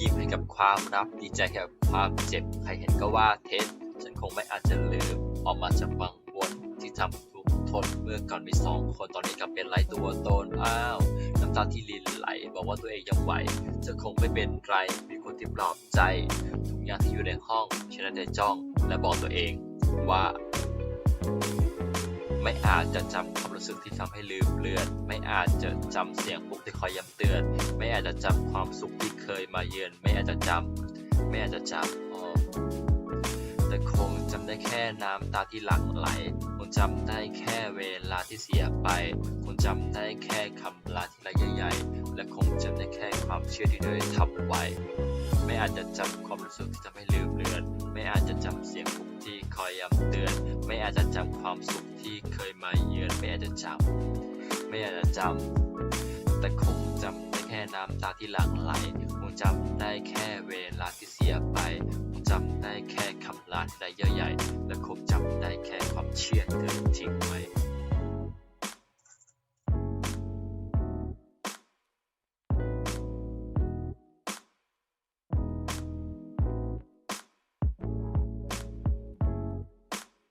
ยิ้มให้กับความรับดีใจกับความเจ็บ ใครเห็นก็ว่าเท็จ ฉันคงไม่อาจจะลืมออกมาจากวังวนที่ทำทุกทนเมื่อก่อนมีสองคนตอนนี้กลับเป็นไรตัวตนอ้าวน้ำตาที่ลินไหล บอกว่าตัวเองยังไหวจะคงไม่เป็นไรมีคนที่ปลอบใจทุกอย่างที่อยู่ในห้องฉันได้จ้องและบอกตัวเองว่า ไม่อาจจะจำค รู้สึกที่ทำให้ลืมเลือน ไม่อาจจะจำเสียงปลุกที่คอยย้ำเตือน ไม่อาจจะจำความสุขที่เคยมาเยือน ไม่อาจจะจำไม่อาจจะจำอ๋อแต่คงจำได้แค่น้ำตาที่หลั่งไหล คงจำได้แค่เวลาที่เสียไป คงจำได้แค่คำลาที่ระยะใหญ่ และคงจำได้แค่ความเชื่อที่ได้ทำไว้ ไม่อาจจะจำความรู้สึกที่ทำให้ลืมเลือน ไม่อาจจะจำเสียงปลุกที่คอยย้ำ อาจจะจำความสุขที่เคยมาเยือนไม่อาจจะจำไม่อาจจะจำแต่คงจำได้แค่น้ำตาที่หลั่งไหลคงจำได้แค่เวลาที่เสียไปคงจำได้แค่คำลาที่ไร้ใหญ่และคงจำได้แค่ความเชื่อเธอทิ้งไว้